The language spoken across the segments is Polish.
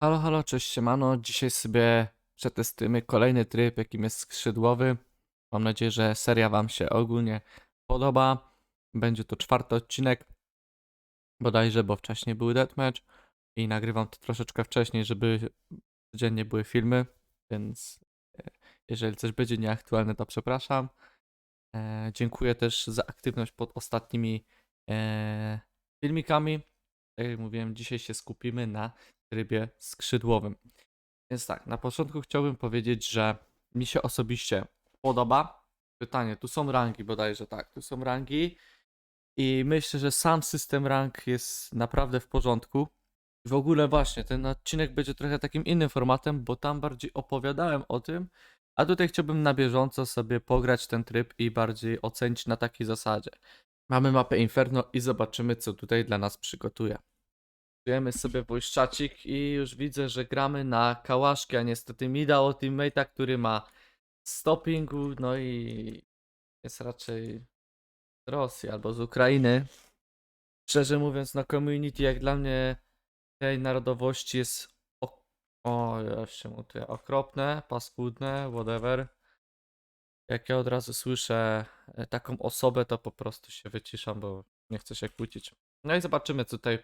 Halo, halo, cześć siemano. Dzisiaj sobie przetestujemy kolejny tryb, jakim jest skrzydłowy. Mam nadzieję, że seria wam się ogólnie podoba. Będzie to czwarty odcinek. Bodajże, bo wcześniej był deathmatch i nagrywam to troszeczkę wcześniej, żeby codziennie były filmy, więc e, jeżeli coś będzie nieaktualne, to przepraszam. E, dziękuję też za aktywność pod ostatnimi e, filmikami. Tak jak mówiłem, dzisiaj się skupimy na trybie skrzydłowym. Więc tak, na początku chciałbym powiedzieć, że mi się osobiście podoba. Pytanie, tu są rangi bodajże, tak, tu są rangi i myślę, że sam system rank jest naprawdę w porządku. W ogóle właśnie, ten odcinek będzie trochę takim innym formatem, bo tam bardziej opowiadałem o tym, a tutaj chciałbym na bieżąco sobie pograć ten tryb i bardziej ocenić na takiej zasadzie. Mamy mapę Inferno i zobaczymy, co tutaj dla nas przygotuje. Czujemy sobie wojszczacik i już widzę, że gramy na kałaszki, a niestety mi dało teammate'a, który ma stoppingu, no i jest raczej z Rosji albo z Ukrainy. Szczerze mówiąc, na community jak dla mnie tej narodowości jest o, o już się mutuję, okropne, paskudne, whatever. Jak ja od razu słyszę e, taką osobę, to po prostu się wyciszam, bo nie chcę się kłócić. No i zobaczymy, tutaj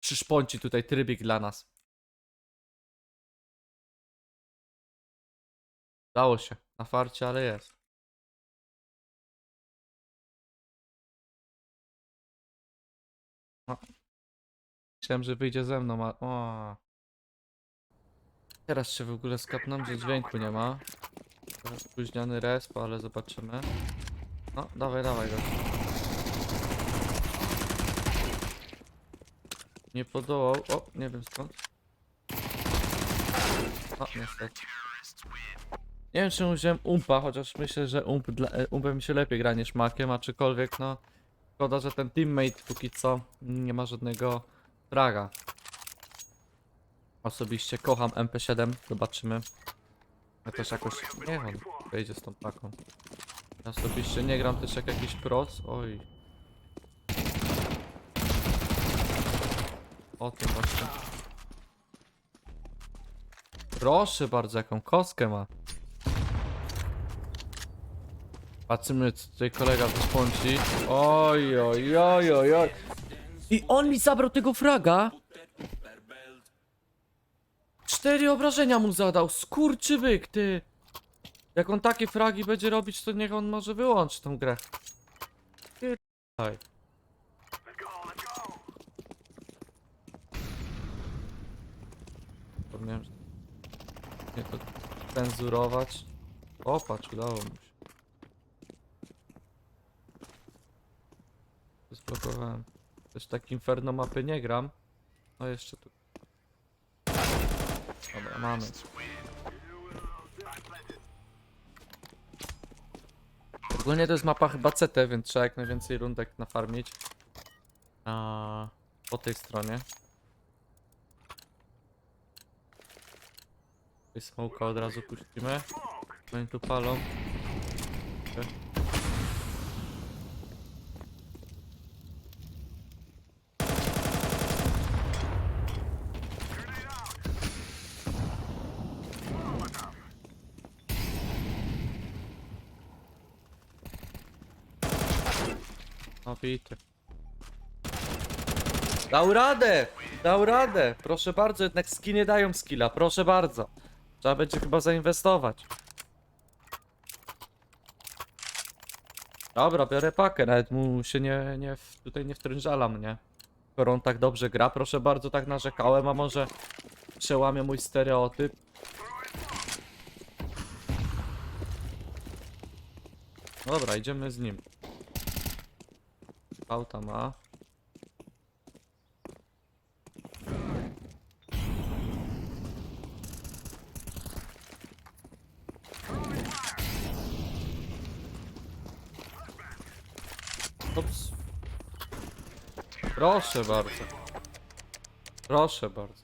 przyszponci tutaj trybik dla nas. Dało się. Na farcie, ale jest. No. Myślałem, że wyjdzie ze mną, a... O. Teraz się w ogóle skapnąłem, że dźwięku nie ma. Spóźniony resp, ale zobaczymy. No, dawaj, dawaj go. Nie podołał. O, nie wiem skąd. O, niestety. Nie wiem, czemu wziąłem umpa, chociaż myślę, że ump dla, e, umpem mi się lepiej gra niż makiem, aczkolwiek no. Szkoda, że ten teammate póki co nie ma żadnego fraga. Osobiście kocham MP7, zobaczymy. Ja też jakoś. Nie wiem, wejdzie z tą paką. Ja osobiście nie gram też jak jakiś pros. Oj. O tym właśnie. Proszę bardzo, jaką kostkę ma. Patrzymy, co tutaj kolega wyspąci. Oj, oj, oj, oj, oj. I on mi zabrał tego fraga. Cztery obrażenia mu zadał. Skurczybyk, ty. Jak on takie fragi będzie robić, to niech on może wyłączy tą grę. Pierdaj. Zapomniałem, nie to cenzurować. O, patrz, udało mi się. Zblokowałem. Też tak Inferno mapy nie gram. No jeszcze tu. Dobra, mamy. Ogólnie to jest mapa chyba CT, więc trzeba jak najwięcej rundek nafarmić. A po tej stronie. Tutaj smoka od razu puścimy. Oni tu palą. Okej. O, bity. Dał radę! Dał radę! Proszę bardzo, jednak skiny dają skilla, proszę bardzo. Trzeba będzie chyba zainwestować. Dobra, biorę pakę, nawet mu się nie, nie w- tutaj nie wtrężala mnie. Skoro on tak dobrze gra, proszę bardzo, tak narzekałem, a może przełamie mój stereotyp. Dobra, idziemy z nim. Auta ma. Proszę bardzo. Proszę bardzo.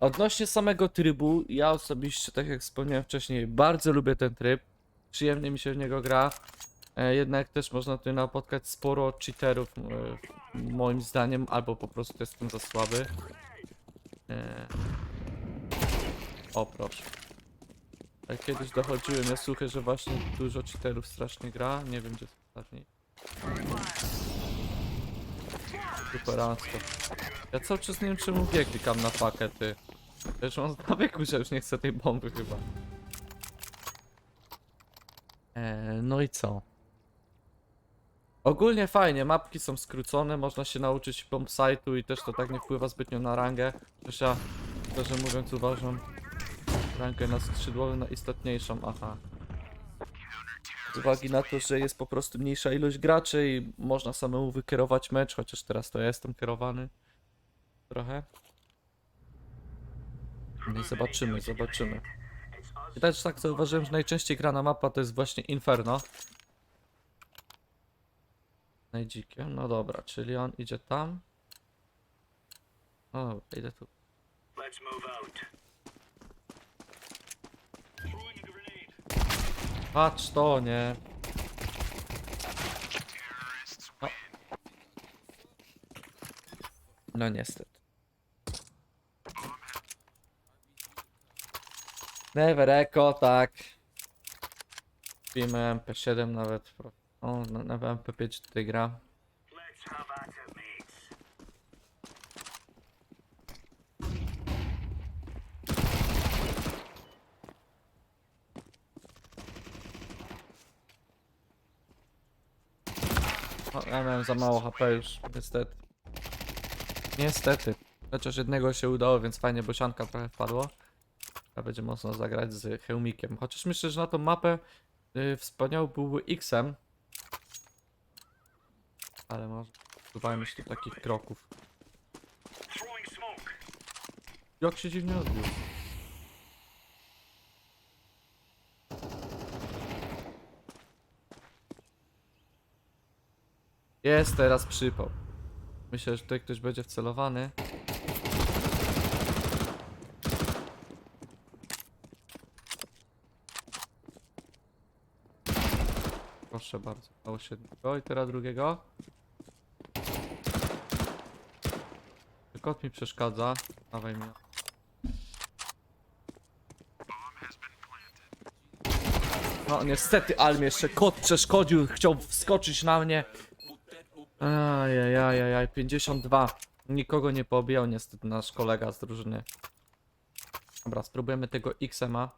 Odnośnie samego trybu, ja osobiście, tak jak wspomniałem wcześniej, bardzo lubię ten tryb. Przyjemnie mi się w niego gra. E, jednak też można tutaj napotkać sporo cheaterów. E, moim zdaniem, albo po prostu jestem za słaby. E... O, proszę. Ale kiedyś dochodziły mnie słuchy, że właśnie dużo cheaterów strasznie gra. Nie wiem, gdzie jest ostatni. Superancko. Ja cały czas nie wiem, czemu wie klikam na pakety. Też mam z nawyku, że już nie chcę tej bomby chyba. Eee, no i co? Ogólnie fajnie, mapki są skrócone, można się nauczyć bomb site'u i też to tak nie wpływa zbytnio na rangę. Chociaż ja, szczerze mówiąc, uważam rangę na skrzydłowym na istotniejszą, aha. Z uwagi na to, że jest po prostu mniejsza ilość graczy i można samemu wykierować mecz, chociaż teraz to ja jestem kierowany. Trochę. No i zobaczymy, zobaczymy. I też tak zauważyłem, że najczęściej grana mapa to jest właśnie Inferno. Najdzikie. No dobra, czyli on idzie tam. No dobra, idę tu. Let's move out. Patrz to, nie. No. no niestety. Never Echo, tak. Filmy MP7 nawet. O, na- nawet MP5 tutaj gra. O, ja miałem za mało HP już, niestety. Niestety. Chociaż jednego się udało, więc fajnie, bo sianka trochę wpadło. Trzeba będzie mocno zagrać z hełmikiem. Chociaż myślę, że na tą mapę y, wspaniały byłby X-em. Ale może używajmy się takich kroków. Jak się dziwnie odbił. Jest teraz przypał. Myślę, że tutaj ktoś będzie wcelowany. Proszę bardzo. Dało się jednego i teraz drugiego. Kot mi przeszkadza. Dawaj mnie. No niestety, ale mi jeszcze kot przeszkodził, chciał wskoczyć na mnie. Ajajajajaj, 52. Nikogo nie pobijał niestety nasz kolega z drużyny. Dobra, spróbujemy tego XMA.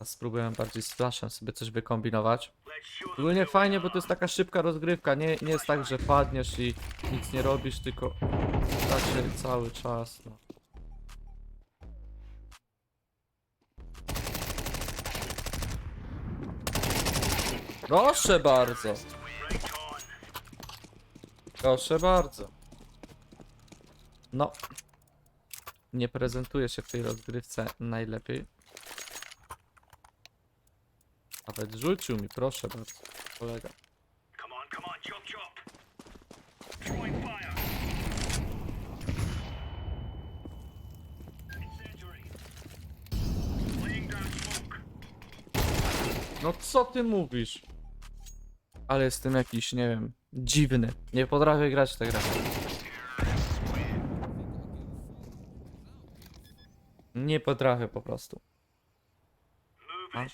A spróbujemy bardziej z flashem sobie coś wykombinować. Ogólnie fajnie, bo to jest taka szybka rozgrywka. Nie, nie jest tak, że padniesz i nic nie robisz, tylko tak się cały czas. No. Proszę bardzo. Proszę bardzo. No. Nie prezentuje się w tej rozgrywce najlepiej. Nawet rzucił mi, proszę bardzo. Kolega. No co ty mówisz? Ale jestem jakiś, nie wiem, dziwny. Nie potrafię grać w tę grę. Nie potrafię po prostu. Son.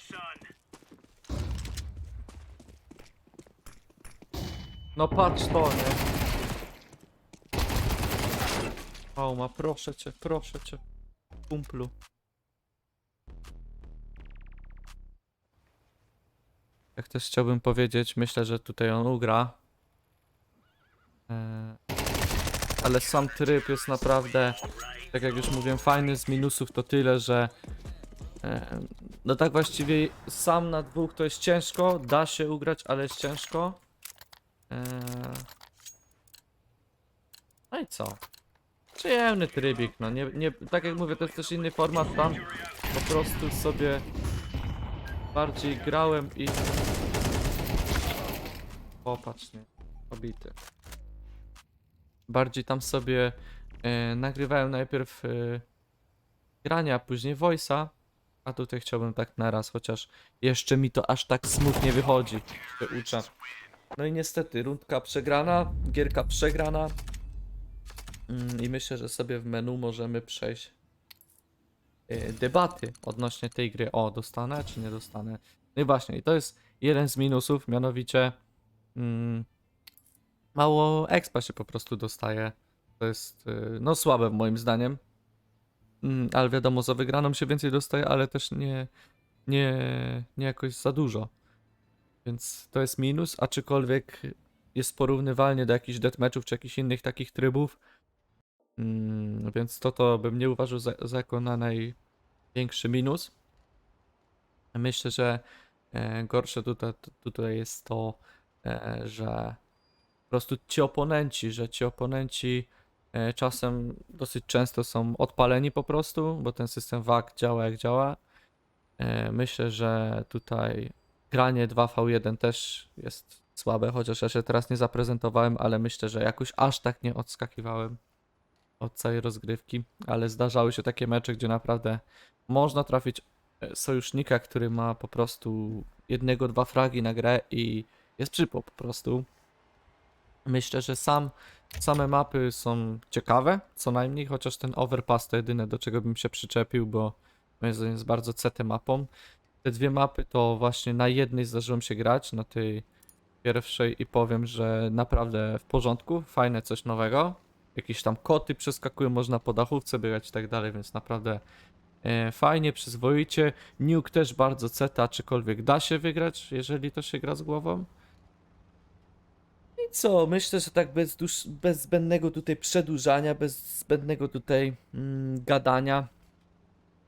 No patrz to, nie? Pauma, proszę cię, proszę cię. Kumplu. Jak też chciałbym powiedzieć, myślę, że tutaj on ugra. Eee, ale sam tryb jest naprawdę, tak jak już mówiłem, fajny. Z minusów to tyle, że e, no tak właściwie sam na dwóch to jest ciężko. Da się ugrać, ale jest ciężko. Eee, No i co? Przyjemny trybik, no nie, nie, tak jak mówię, to jest też inny format, tam po prostu sobie bardziej grałem i... Popatrz, nie, pobity. Bardziej tam sobie e, nagrywałem najpierw e, grania, później voice'a, a tutaj chciałbym tak naraz, chociaż jeszcze mi to aż tak smutnie wychodzi, się uczę. No i niestety, rundka przegrana, gierka przegrana. Mm, I myślę, że sobie w menu możemy przejść y, debaty odnośnie tej gry. O, dostanę czy nie dostanę? No i właśnie, i to jest jeden z minusów, mianowicie mm, mało expa się po prostu dostaje. To jest y, no słabe moim zdaniem. Mm, ale wiadomo, za wygraną się więcej dostaje, ale też nie, nie, nie jakoś za dużo. Więc to jest minus, aczkolwiek jest porównywalnie do jakichś deathmatchów czy jakichś innych takich trybów. Mm, więc to to bym nie uważał za, za jako na największy minus. Myślę, że e, gorsze tutaj, tutaj jest to, e, że prostu ci oponenci, że ci oponenci e, czasem dosyć często są odpaleni po prostu, bo ten system WAG działa jak działa. E, myślę, że tutaj granie 2v1 też jest słabe, chociaż ja się teraz nie zaprezentowałem, ale myślę, że jakoś aż tak nie odskakiwałem od całej rozgrywki, ale zdarzały się takie mecze, gdzie naprawdę można trafić e, sojusznika, który ma po prostu jednego, dwa fragi na grę i jest przypło po prostu. Myślę, że sam, same mapy są ciekawe, co najmniej, chociaż ten overpass to jedyne, do czego bym się przyczepił, bo moim zdaniem jest bardzo CT mapą. Te dwie mapy to właśnie na jednej zdarzyło mi się grać, na tej pierwszej i powiem, że naprawdę w porządku, fajne coś nowego. Jakieś tam koty przeskakują, można po dachówce biegać i tak dalej, więc naprawdę e, fajnie, przyzwoicie. Nuke też bardzo CT, aczkolwiek da się wygrać, jeżeli to się gra z głową. Co, myślę, że tak bez, dusz, bez zbędnego tutaj przedłużania, bez zbędnego tutaj mm, gadania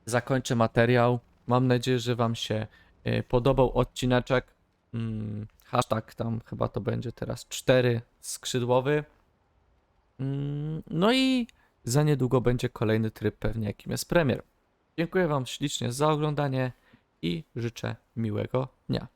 zakończę materiał. Mam nadzieję, że Wam się e, podobał odcineczek. Mm, hashtag tam chyba to będzie teraz 4 skrzydłowy. Mm, no i za niedługo będzie kolejny tryb, pewnie jakim jest premier. Dziękuję Wam ślicznie za oglądanie i życzę miłego dnia.